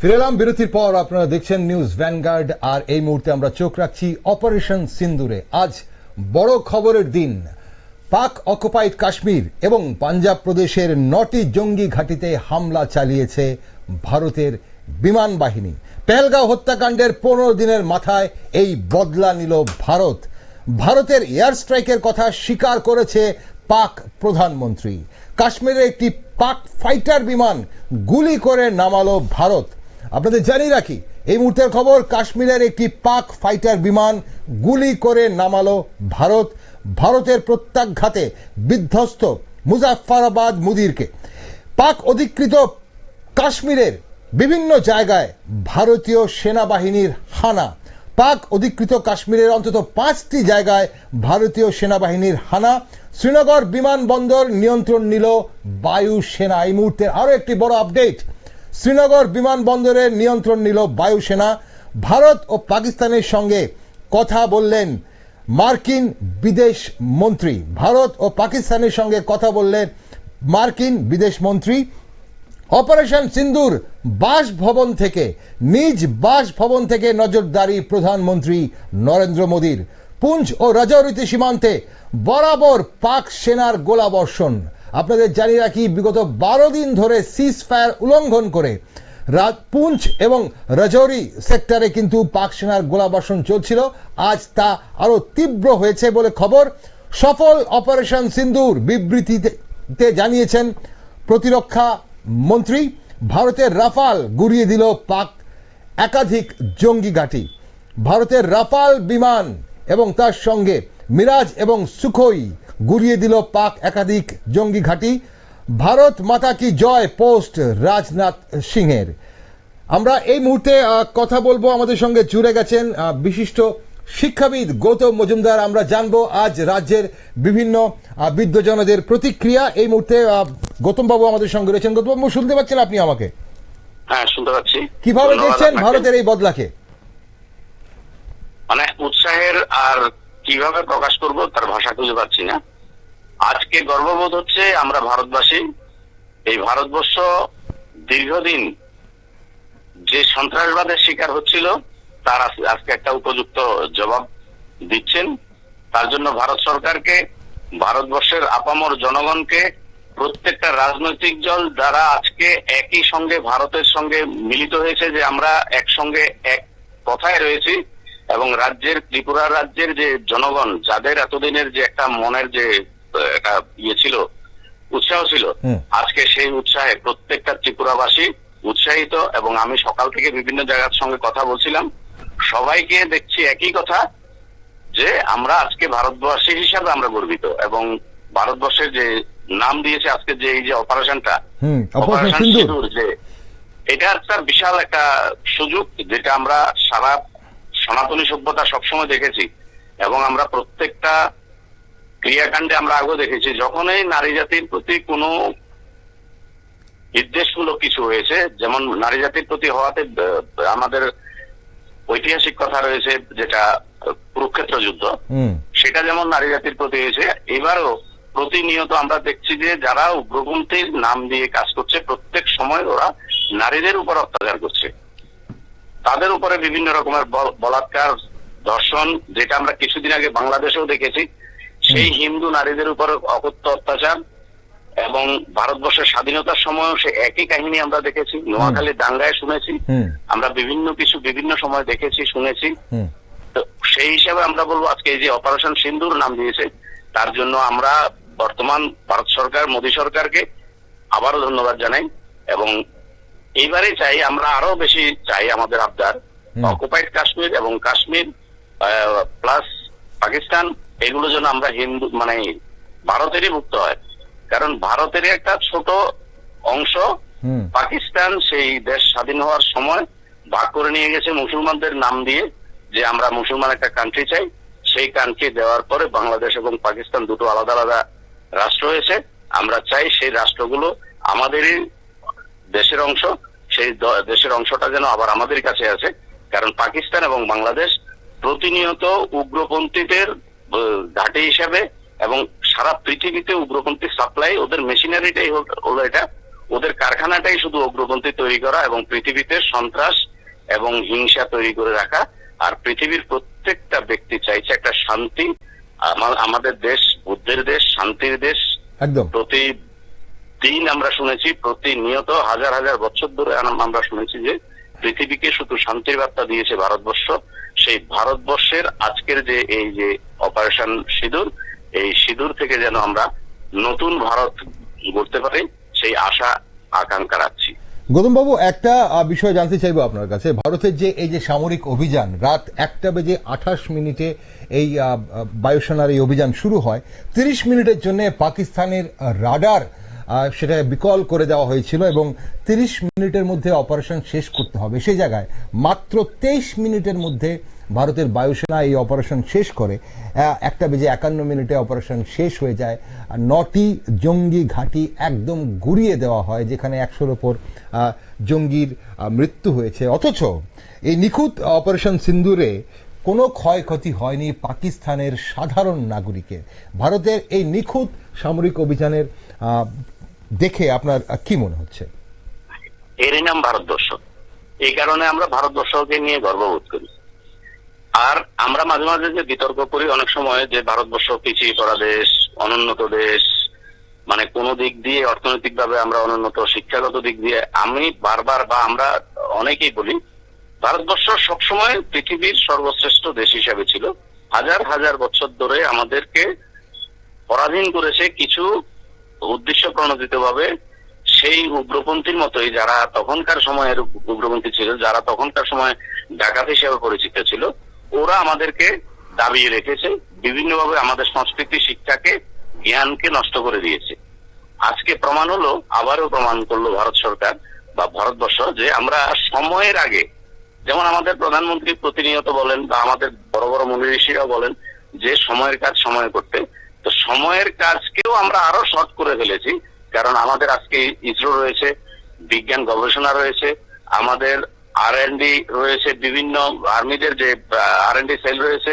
ফিরে এলাম বিরতির পর। আপনারা দেখছেন নিউজ ভ্যানগার্ড আর এই মুহূর্তে আমরা চোখ রাখছি অপারেশন সিন্দুরে আজ বড় খবরের দিন। পাক অকুপাইড কাশ্মীর এবং পাঞ্জাব প্রদেশের নটি জঙ্গি ঘাঁটিতে হামলা চালিয়েছে ভারতের বিমান বাহিনী। পেহেলগাঁও হত্যাকাণ্ডের পনেরো দিনের মাথায় এই বদলা নিল ভারত। ভারতের এয়ার স্ট্রাইকের কথা স্বীকার করেছে পাক প্রধানমন্ত্রী। কাশ্মীরের একটি পাক ফাইটার বিমান গুলি করে নামালো ভারত। আপনাদের জানিয়ে রাখি, এই মুহূর্তের খবর, কাশ্মীরের একটি পাক ফাইটার বিমান গুলি করে নামালো ভারত। ভারতের প্রত্যাঘাতে বিধ্বস্ত মুজাফফরাবাদ মুদিরকে। পাক অধিকৃত কাশ্মীরের বিভিন্ন জায়গায় ভারতীয় সেনাবাহিনীর হানা। পাক অধিকৃত কাশ্মীরের অন্তত পাঁচটি জায়গায় ভারতীয় সেনাবাহিনীর হানা। শ্রীনগর বিমানবন্দর নিয়ন্ত্রণ নিল বায়ু সেনা। এই মুহূর্তে আরও একটি বড় আপডেট শ্রীনগর বিমানবন্দরের নিয়ন্ত্রণ নিল বায়ুসেনা। ভারত ও পাকিস্তানের সঙ্গে কথা বললেন মার্কিন বিদেশ মন্ত্রী। ভারত ও পাকিস্তানের সঙ্গে কথা বললেন মার্কিন বিদেশ মন্ত্রী। অপারেশন সিন্দুর বাসভবন থেকে, নিজ বাসভবন থেকে নজরদারি প্রধানমন্ত্রী নরেন্দ্র মোদীর। পুঞ্জ ও রাজৌরিতে সীমান্তে বরাবর পাক সেনার গোলাবর্ষণ। আপনাদের জানিয়ে রাখি বিগত বারো দিন ধরে সিজ ফায়ার উল্লঙ্ঘন করে পুঞ্চ এবং রাজৌরি সেক্টরে কিন্তু পাক সেনার গোলাবর্ষণ চলছিল। আজ তা আরও তীব্র হয়েছে বলে খবর। সফল অপারেশন সিন্দুর বিবৃতিতে জানিয়েছেন প্রতিরক্ষা মন্ত্রী। ভারতের রাফাল গুড়িয়ে দিল পাক একাধিক জঙ্গি ঘাঁটি। ভারতের রাফাল বিমান এবং তার সঙ্গে মিরাজ এবং সুখোই গুড়িয়ে দিল পাক একাধিক জঙ্গি ঘাঁটি। ভারত মাতা কি জয় পোস্ট রাজনাথ সিংহের আমরা এই মুহূর্তে কথা বলব আমাদের সঙ্গে জুড়ে গেছেন বিশিষ্ট শিক্ষাবিদ গৌতম মজুমদার। আমরা জানব আজ রাজ্যের বিভিন্ন বিদ্যজনদের প্রতিক্রিয়া। এই মুহূর্তে গৌতম বাবু আমাদের সঙ্গে রয়েছেন। গৌতম বাবু শুনতে পাচ্ছেন আপনি আমাকে? হ্যাঁ শুনতে পাচ্ছি। কীভাবে দেখছেন ভারতের এই বদলাকে? মানে উৎসাহের আর কীভাবে প্রকাশ করব তার ভাষা খুঁজে পাচ্ছি না। আজকে গর্ববোধ হচ্ছে আমরা ভারতবাসী, এই ভারতবর্ষ দীর্ঘদিন যে সন্ত্রাসবাদের শিকার হচ্ছিল, তার আজকে একটা উপযুক্ত জবাব দিচ্ছেন। তার জন্য ভারত সরকারকে, ভারতবর্ষের আপামর জনগণকে, প্রত্যেকটা রাজনৈতিক দল যারা আজকে একই সঙ্গে ভারতের সঙ্গে মিলিত হয়েছে যে আমরা একসঙ্গে এক কথায় রয়েছি। এবং রাজ্যের ত্রিপুরা রাজ্যের যে জনগণ যাদের এতদিনের যে একটা মনের যে একটা ইয়ে ছিল উৎসাহ ছিল আজকে সেই উৎসাহে প্রত্যেকটা ত্রিপুরাবাসী উৎসাহিত এবং আমি সকাল থেকে বিভিন্ন জায়গার সঙ্গে কথা বলছিলাম। সবাইকে দেখছি একই কথা যে আমরা আজকে ভারতবাসী হিসাবে আমরা গর্বিত এবং ভারতবর্ষের যে নাম দিয়েছে আজকে যে এই যে অপারেশনটা অপারেশন অপারেশন সিঁদুর যে এটা একটা বিশাল একটা সুযোগ যেটা আমরা সারা সনাতনী সভ্যতা সবসময় দেখেছি এবং আমরা প্রত্যেকটা ক্রিয়াকাণ্ডে আমরা আগেও দেখেছি যখনই নারী জাতির প্রতি কোনো নির্দেশমূলক কিছু হয়েছে যেমন নারী জাতির প্রতি হওয়াতে আমাদের ঐতিহাসিক কথা রয়েছে যেটা কুরুক্ষেত্র যুদ্ধ। সেটা যেমন নারী জাতির প্রতি হয়েছে এবারও প্রতিনিয়ত আমরা দেখছি যে যারা উগ্রপন্থীর নাম দিয়ে কাজ করছে প্রত্যেক সময় ওরা নারীদের উপর অত্যাচার করছে। তাদের উপরে বিভিন্ন রকমের বলাৎকার ধর্ষণ যেটা আমরা কিছুদিন আগে বাংলাদেশেও দেখেছি। সেই হিন্দু নারীদের উপর অকথ্য অত্যাচার এবং ভারতবর্ষের স্বাধীনতার সময়ও সে একই কাহিনী আমরা দেখেছি। নোয়াখালী দাঙ্গায় শুনেছি। আমরা বিভিন্ন কিছু বিভিন্ন সময় দেখেছি শুনেছি। তো সেই হিসাবে আমরা বলব আজকে এই যে অপারেশন সিন্দুর নাম দিয়েছে তার জন্য আমরা বর্তমান ভারত সরকার মোদী সরকারকে আবারও ধন্যবাদ জানাই এবং এইবারে চাই আমরা আরও বেশি চাই আমাদের আবদার। অকুপাইড কাশ্মীর এবং কাশ্মীর প্লাস পাকিস্তান এগুলো যেন আমরা হিন্দু মানে ভারতেরই মুক্ত হয়। কারণ ভারতেরই একটা ছোট অংশ পাকিস্তান সেই দেশ স্বাধীন হওয়ার সময় ভাগ করে নিয়ে গেছে মুসলমানদের নাম দিয়ে যে আমরা মুসলমান একটা কান্ট্রি চাই। সেই কান্ট্রি দেওয়ার পরে বাংলাদেশ এবং পাকিস্তান দুটো আলাদা আলাদা রাষ্ট্র হয়েছে। আমরা চাই সেই রাষ্ট্রগুলো আমাদেরই দেশের অংশ সেই দেশের অংশটা যেন আবার আমাদের কাছে আছে কারণ পাকিস্তান এবং বাংলাদেশ প্রতিনিয়ত উগ্রপন্থীদের ঘাঁটি হিসাবে এবং সারা পৃথিবীতে উগ্রপন্থী সাপ্লাই ওদের মেশিনারিটাই হলো এটা ওদের কারখানাটাই শুধু উগ্রপন্থী তৈরি করা এবং পৃথিবীতে সন্ত্রাস এবং হিংসা তৈরি করে রাখা আর পৃথিবীর প্রত্যেকটা ব্যক্তি চাইছে একটা শান্তি আমা- আমাদের দেশ বুদ্ধের দেশ শান্তির দেশ একদম। প্রতি দিন আমরা শুনেছি, প্রতিনিয়ত হাজার হাজার বছর ধরে আমরা শুনেছি যে পৃথিবীকে শুধু শান্তির বার্তা দিয়েছে ভারতবর্ষ। সেই ভারতবর্ষের আজকের যে এই যে অপারেশন সিঁদুর, এই সিঁদুর থেকে যেন আমরা নতুন ভারত গড়তে পারি, সেই আশা, আকাঙ্ক্ষা রাখছি। গৌতমবাবু, একটা বিষয় জানতে চাইব আপনার কাছে। ভারতের যে, এই যে সামরিক অভিযান, রাত একটা বেজে আঠাশ মিনিটে এই বায়ুসেনার এই অভিযান শুরু হয়। তিরিশ মিনিটের জন্য পাকিস্তানের রাডার সেটা বিকল করে দেওয়া হয়েছিল এবং তিরিশ মিনিটের মধ্যে অপারেশন শেষ করতে হবে। সেই জায়গায় মাত্র তেইশ মিনিটের মধ্যে ভারতের বায়ুসেনা এই অপারেশন শেষ করে। একটা বেজে একান্ন মিনিটে অপারেশন শেষ হয়ে যায়। নটি জঙ্গি ঘাঁটি একদম গুড়িয়ে দেওয়া হয়, যেখানে একশোর ওপর জঙ্গির মৃত্যু হয়েছে। অথচ এই নিখুঁত অপারেশন সিন্দুরে কোনো ক্ষয়ক্ষতি হয়নি পাকিস্তানের সাধারণ নাগরিকের। ভারতের এই নিখুঁত সামরিক অভিযানের দেখে আপনার কি মনে হচ্ছে? এরই নাম ভারতবর্ষ। এই কারণে আমরা ভারতবর্ষকে নিয়ে গর্ববোধ করি। আর আমরা মাঝে মাঝে যে বিতর্ক করি, অনেক সময় যে ভারতবর্ষ পিছিয়ে পড়া দেশ, অনুন্নত দেশ মানে কোন দিক দিয়ে অর্থনৈতিক ভাবে আমরা অনুন্নত, শিক্ষাগত দিক দিয়ে আমি বারবার বা আমরা অনেকেই বলি, ভারতবর্ষ সবসময় পৃথিবীর সর্বশ্রেষ্ঠ দেশ হিসাবে ছিল। হাজার হাজার বছর ধরে আমাদেরকে পরাধীন করেছে কিছু উদ্দেশ্য প্রণোদিত ভাবে সেই উগ্রপন্থীর মতোই যারা তখনকার সময়ের উগ্রপন্থী ছিল, যারা তখনকার সময় ডাকাত হিসেবে পরিচিত ছিল, ওরা আমাদেরকে দাবিয়ে রেখেছে, বিভিন্নভাবে আমাদের সংস্কৃতি, শিক্ষাকে, জ্ঞানকে নষ্ট করে দিয়েছে। আজকে প্রমাণ হলো, আবারও প্রমাণ করল ভারত সরকার বা ভারতবর্ষ যে আমরা সময়ের আগে, যেমন আমাদের প্রধানমন্ত্রী প্রতিনিয়ত বলেন বা আমাদের বড় বড় মনি ঋষিরাও বলেন, যে সময়ের কাজ সময় করতে তো সময়ের কাজকেও আমরা আরও শর্ট করে ফেলেছি কারণ আমাদের আজকে ইসরো রয়েছে বিজ্ঞান গবেষণা রয়েছে আমাদের আর রয়েছে বিভিন্ন আর্মিদের যে আর সেল রয়েছে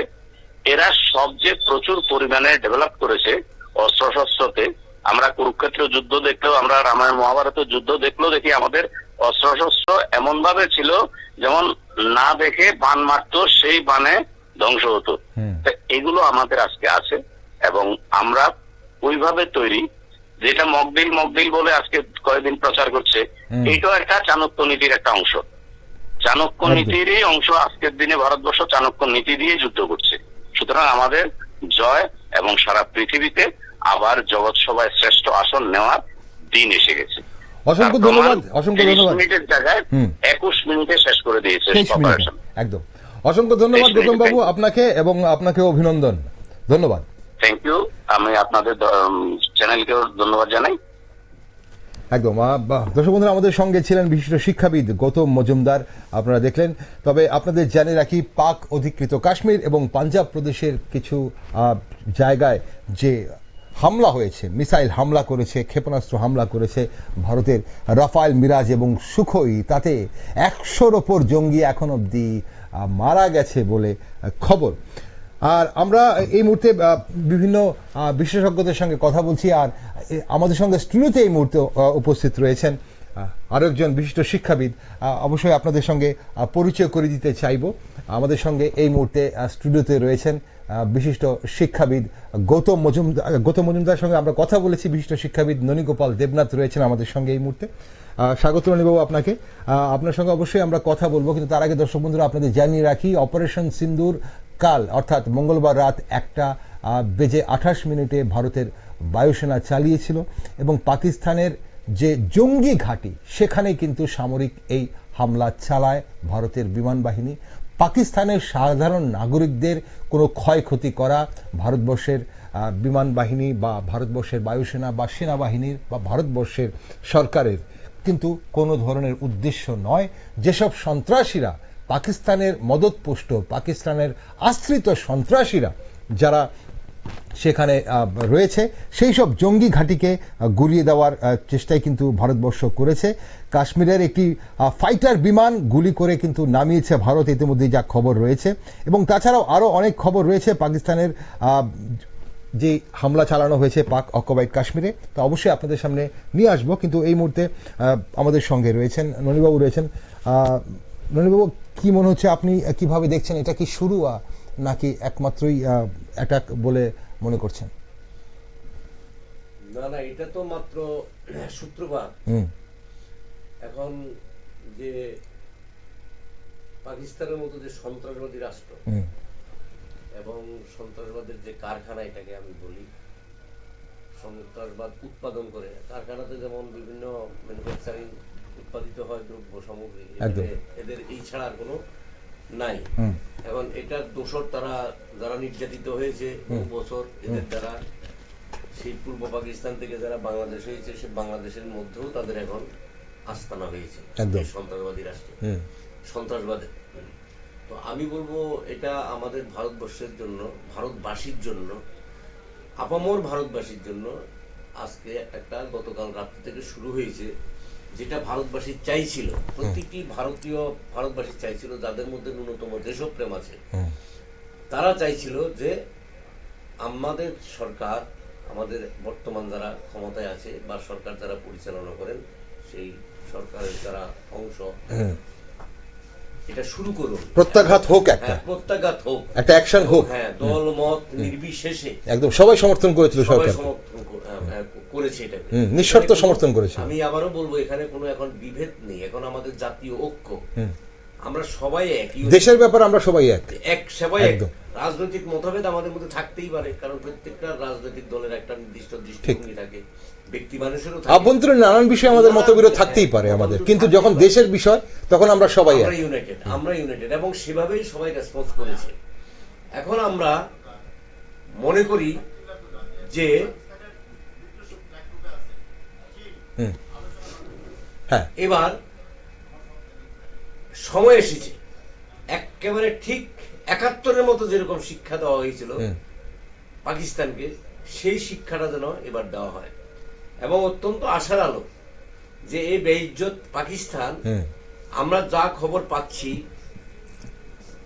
এরা সব যে প্রচুর পরিমাণে ডেভেলপ করেছে অস্ত্রশস্ত্রতে আমরা কুরুক্ষেত্র যুদ্ধ দেখলেও আমরা রামায়ণ মহাভারতের যুদ্ধ দেখলেও দেখি আমাদের অস্ত্রশস্ত্র এমন ভাবে ছিল যেমন না দেখে বান মারতো সেই বানে ধ্বংস হতো। তা এগুলো আমাদের আজকে আছে। এবং আমরা ওইভাবে তৈরি যেটা মকদিল মকদিল বলে আজকে কয়েকদিন প্রচার করছে। এটাও একটা চাণক্য নীতির একটা অংশ। চাণক্য। নীতিরই অংশ আজকের দিনে ভারতবর্ষ চাণক্য নীতি দিয়ে যুদ্ধ করছে। সুতরাং আমাদের জয় এবং সারা পৃথিবীতে আবার জগৎ সভায় শ্রেষ্ঠ আসন নেওয়ার দিন এসে গেছে। অসংখ্য ধন্যবাদ অসংখ্য ধন্যবাদ। মিনিটের জায়গায় একুশ মিনিটে শেষ করে দিয়েছে একদম। অসংখ্য ধন্যবাদ গৌতম বাবু আপনাকে এবং আপনাকে অভিনন্দন। ধন্যবাদ। থ্যাংক ইউ আমি আপনাদের চ্যানেলকেও ধন্যবাদ জানাই। একদম দর্শক বন্ধুরা, আমাদের সঙ্গে ছিলেন বিশিষ্ট শিক্ষাবিদ গৌতম মজুমদার। আপনারা দেখলেন, তবে আপনাদের জানে রাখি, পাক অধিকৃত কাশ্মীর এবং পাঞ্জাব প্রদেশের কিছু জায়গায় যে হামলা হয়েছে, মিসাইল হামলা করেছে, ক্ষেপণাস্ত্র হামলা করেছে ভারতের রাফায়েল মিরাজ এবং সুখোই, তাতে একশোর ওপর জঙ্গি এখন অব্দি মারা গেছে বলে খবর। আর আমরা এই মুহূর্তে বিভিন্ন বিশেষজ্ঞদের সঙ্গে কথা বলছি আর আমাদের সঙ্গে স্টুডিওতে এই মুহূর্তে উপস্থিত রয়েছেন আরও একজন বিশিষ্ট শিক্ষাবিদ। অবশ্যই আপনাদের সঙ্গে পরিচয় করে দিতে চাইব। আমাদের সঙ্গে এই মুহূর্তে স্টুডিওতে রয়েছেন বিশিষ্ট শিক্ষাবিদ গৌতম মজুমদার গৌতম মজুমদার সঙ্গে আমরা কথা বলেছি। বিশিষ্ট শিক্ষাবিদ ননীগোপাল দেবনাথ রয়েছেন আমাদের সঙ্গে এই মুহূর্তে। স্বাগত রনিবাবু আপনাকে। আপনার সঙ্গে অবশ্যই আমরা কথা বলব, কিন্তু তার আগে দর্শক বন্ধুরা, আপনাদের জানিয়ে রাখি, অপারেশন সিন্দুর কাল, অর্থাৎ মঙ্গলবার রাত একটা বেজে আঠাশ মিনিটে ভারতের বায়ুসেনা চালিয়েছিল এবং পাকিস্তানের যে জঙ্গি ঘাঁটি সেখানে কিন্তু সামরিক এই হামলা চালায় ভারতের বিমান বাহিনী। পাকিস্তানের সাধারণ নাগরিকদের কোনো ক্ষয়ক্ষতি করা ভারতবর্ষের বিমান বাহিনী বা ভারতবর্ষের বায়ুসেনা বা সেনাবাহিনীর বা ভারতবর্ষের সরকারের কিন্তু কোনো ধরনের উদ্দেশ্য নয়। যেসব সন্ত্রাসীরা পাকিস্তানের মদতপুষ্ট, পাকিস্তানের আশ্রিত সন্ত্রাসীরা যারা সেখানে রয়েছে, সেই সব জঙ্গি ঘাঁটিকে গুড়িয়ে দেওয়ার চেষ্টাই কিন্তু ভারতবর্ষ করেছে। কাশ্মীরের একটি ফাইটার বিমান গুলি করে কিন্তু নামিয়েছে ভারত ইতিমধ্যে যা খবর রয়েছে। এবং তাছাড়াও আরও অনেক খবর রয়েছে পাকিস্তানের যে হামলা চালানো হয়েছে পাক অকুপাইড কাশ্মীরে। তা অবশ্যই আপনাদের সামনে নিয়ে আসব, কিন্তু এই মুহূর্তে আমাদের সঙ্গে রয়েছেন, ননীবাবু রয়েছেন ননীবাবু কি মনে হচ্ছে আপনি কীভাবে দেখছেন? এটা কি শুরু নাকি একমাত্রই অ্যাটাক বলে মনে করছেন? না না এটা তো মাত্র সূত্রপাত। এখন যে পাকিস্তানের মতো যে সন্ত্রাসবাদী রাষ্ট্র এবং সন্ত্রাসবাদের যে কারখানা এটাকে আমি বলি সন্ত্রাসবাদ উৎপাদন করে কারখানাতে যেমন বিভিন্ন ম্যানুফ্যাকচারিং উৎপাদিত হয় দ্রব্য সামগ্রী। এদের এই ছাড়া আর কোনো নাই। এখন এটার দোষর তারা যারা নির্যাতিত হয়েছে বহু বছর এদের দ্বারা সেই পূর্ব পাকিস্তান থেকে যারা বাংলাদেশ হয়েছে সে বাংলাদেশের মধ্যেও তাদের এখন আস্তানা হয়েছে। একদম। সন্ত্রাসবাদী রাষ্ট্রে। সন্ত্রাসবাদে। তো আমি বলব এটা আমাদের ভারতবর্ষের জন্য ভারতবাসীর জন্য আপামর ভারতবাসীর জন্য আজকে একটা গতকাল রাত্রি থেকে শুরু হয়েছে যেটা ভারতবাসী চাইছিল প্রতিটি ভারতীয় ভারতবাসী চাইছিল যাদের মধ্যে ন্যূনতম দেশপ্রেম আছে তারা চাইছিল যে আমাদের সরকার আমাদের বর্তমান যারা ক্ষমতায় আছে বা সরকার যারা পরিচালনা করেন সেই সরকারের যারা অংশ এটা শুরু করুন। প্রত্যাঘাত হোক একটা। হ্যাঁ প্রত্যাঘাত হোক। একটা অ্যাকশন হোক। হ্যাঁ দল মত নির্বিশেষে। একদম সবাই সমর্থন করেছিল সবাই সরকার সমর্থন কর- হ্যাঁ, হ্যাঁ, করেছে এটা নিঃশর্ত সমর্থন করেছে। আমি আবারও বলব এখানে কোনো এখন বিভেদ নেই। এখন আমাদের জাতীয় ঐক্য। আমরা সবাই একই দেশের ব্যাপারে আমরা সবাই এক। এক সবাই এক। একদম। রাজনৈতিক মতভেদ আমাদের মধ্যে থাকতেই পারে কারণ প্রত্যেকটা রাজনৈতিক দলের একটা নির্দিষ্ট দৃষ্টিভঙ্গি থাকে ব্যক্তি মানুষেরও থাকে। আভ্যন্তরীণ নানান বিষয়ে আমাদের মতবিরোধ থাকতেই পারে আমাদের। কিন্তু যখন দেশের বিষয় তখন আমরা সবাই আমরা ইউনাইটেড আমরা ইউনাইটেড এবং সেভাবেই সবাই রেসপন্স করেছে। এখন আমরা মনে করি যে। হ্যাঁ। এবার সময় এসেছে। একেবারে ঠিক একাত্তরের মতো যেরকম শিক্ষা দেওয়া হয়েছিল পাকিস্তানকে সেই শিক্ষাটা যেন এবার দেওয়া হয়। এবং অত্যন্ত আশার আলো যে এই বেইজ্জত পাকিস্তান আমরা যা খবর পাচ্ছি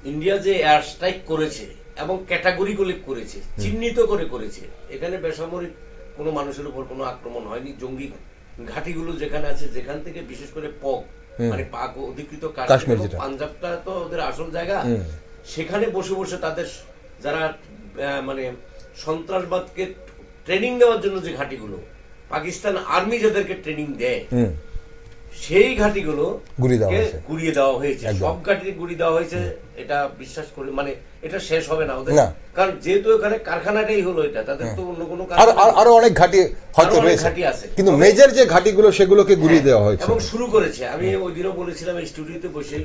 ইন্ডিয়া যে এয়ার স্ট্রাইক করেছে এবং ক্যাটাগরিগুলি করেছে চিহ্নিত করে করেছে এখানে বেসামরিক কোনো মানুষের উপর কোনো আক্রমণ হয়নি জঙ্গি ঘাটিগুলো যেখানে আছে যেখান থেকে বিশেষ করে পক মানে পাক অধিকৃত কাশ্মীর। পাঞ্জাবটা তো ওদের আসল জায়গা। সেখানে বসে বসে তাদের যারা মানে সন্ত্রাসবাদকে ট্রেনিং দেওয়ার জন্য যে ঘাটিগুলো পাকিস্তান আর্মি যাদেরকে ট্রেনিং দেয় সেই ঘাটিগুলো গুড়িয়ে দেওয়া হয়েছে। গুড়িয়ে দেওয়া হয়েছে। সব ঘাটি গুড়িয়ে দেওয়া হয়েছে এটা বিশ্বাস করি মানে এটা শেষ হবে না ওদের। কারণ যেহেতু এখানে কারখানাটাই হলো এটা তাদের তো অন্য কোনো আর আরও অনেক ঘাটি হয়তো রয়েছে। ঘাঁটি আছে। কিন্তু মেজর যে ঘাটিগুলো সেগুলোকে গুড়িয়ে দেওয়া হয়েছে। এবং শুরু করেছে। আমি ওই দিনও বলেছিলাম স্টুডিওতে বসে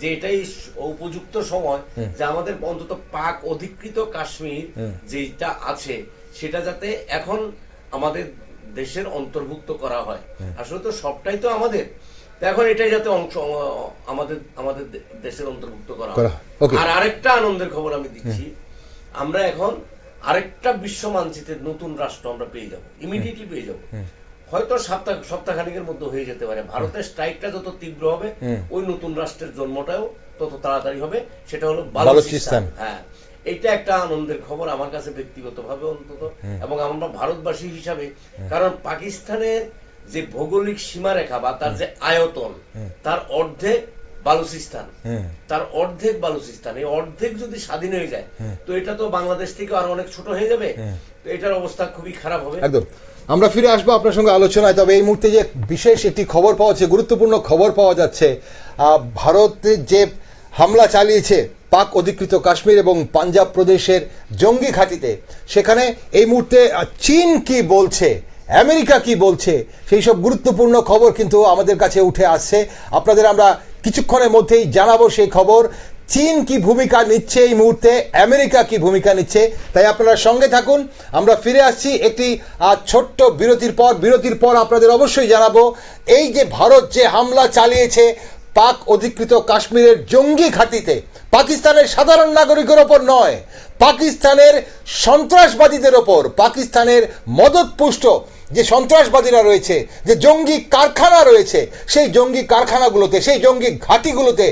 যে এটাই উপযুক্ত সময় যে আমাদের অন্তত পাক অধিকৃত কাশ্মীর যেটা আছে সেটা যাতে এখন আমাদের দেশের অন্তর্ভুক্ত করা হয়। আসলে তো সবটাই তো আমাদের। এখন এটাই যাতে অংশ আমাদের আমাদের দেশের অন্তর্ভুক্ত করা হয়। হয়। আর আরেকটা আনন্দের খবর আমি দিচ্ছি। আমরা এখন আরেকটা বিশ্ব মানচিত্রের নতুন রাষ্ট্র আমরা পেয়ে যাব। ইমিডিয়েটলি পেয়ে যাব। হয়তো সপ্তাহ সপ্তাহখানিকের মধ্যে হয়ে যেতে পারে। ভারতের স্ট্রাইকটা যত তীব্র হবে ওই নতুন রাষ্ট্রের জন্মটাও তত তাড়াতাড়ি হবে। সেটা হলো। বালুচিস্তান। হ্যাঁ। এইটা একটা আনন্দের খবর আমার কাছে ব্যক্তিগতভাবে অন্তত এবং আমরা ভারতবাসী হিসাবে কারণ পাকিস্তানের যে ভৌগোলিক সীমারেখা বা তার যে আয়তন তার অর্ধেক বালুচিস্তান। তার অর্ধেক বালুচিস্তান। এই অর্ধেক যদি স্বাধীন হয়ে যায় তো এটা তো বাংলাদেশ থেকে আরও অনেক ছোট হয়ে যাবে। তো এটার অবস্থা খুবই খারাপ হবে। একদম। আমরা ফিরে আসব আপনার সঙ্গে আলোচনায় তবে এই মুহূর্তে যে বিশেষ একটি খবর পাওয়া যাচ্ছে গুরুত্বপূর্ণ খবর পাওয়া যাচ্ছে আহ, ভারতের যে হামলা চালিয়েছে পাক অধিকৃত কাশ্মীর এবং পাঞ্জাব প্রদেশের জঙ্গি ঘাঁটিতে। সেখানে এই মুহূর্তে চীন কি বলছে, আমেরিকা কি বলছে, সেই সব গুরুত্বপূর্ণ খবর কিন্তু আমাদের কাছে উঠে আসছে। আপনাদের আমরা কিছুক্ষণের মধ্যেই জানাব সেই খবর। চীন কি ভূমিকা নিচ্ছে এই মুহূর্তে, আমেরিকা কি ভূমিকা নিচ্ছে, তাই আপনারা সঙ্গে থাকুন। আমরা ফিরে আসছি একটি ছোট্ট বিরতির পর। বিরতির পর আপনাদের অবশ্যই জানাব, এই যে ভারত যে হামলা চালিয়েছে পাক অধিকৃত কাশ্মীরের জঙ্গি ঘাঁটিতে পাকিস্তানের সাধারণ নাগরিকের ওপর নয়, পাকিস্তানের সন্ত্রাসবাদীদের ওপর, পাকিস্তানের মদতপুষ্ট যে সন্ত্রাসবাদীরা রয়েছে, যে জঙ্গি কারখানা রয়েছে, সেই জঙ্গি কারখানাগুলোতে, সেই জঙ্গি ঘাঁটিগুলোতে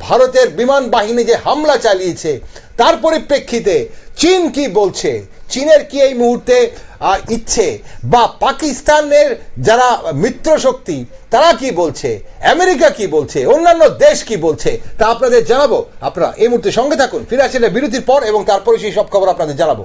ভারতের বিমান বাহিনী যে হামলা চালিয়েছে, তার পরিপ্রেক্ষিতে চীন কি বলছে? চীনের কি এই মুহূর্তে ইচ্ছে। বা পাকিস্তানের যারা মিত্র শক্তি, তারা কি বলছে? আমেরিকা কি বলছে? অন্যান্য দেশ কি বলছে? তা আপনাদের জানাব। আপনারা এই মুহূর্তে সঙ্গে থাকুন। ফিরে আসলে বিরতির পর এবং তারপরে সেই সব খবর আপনাদের জানাব।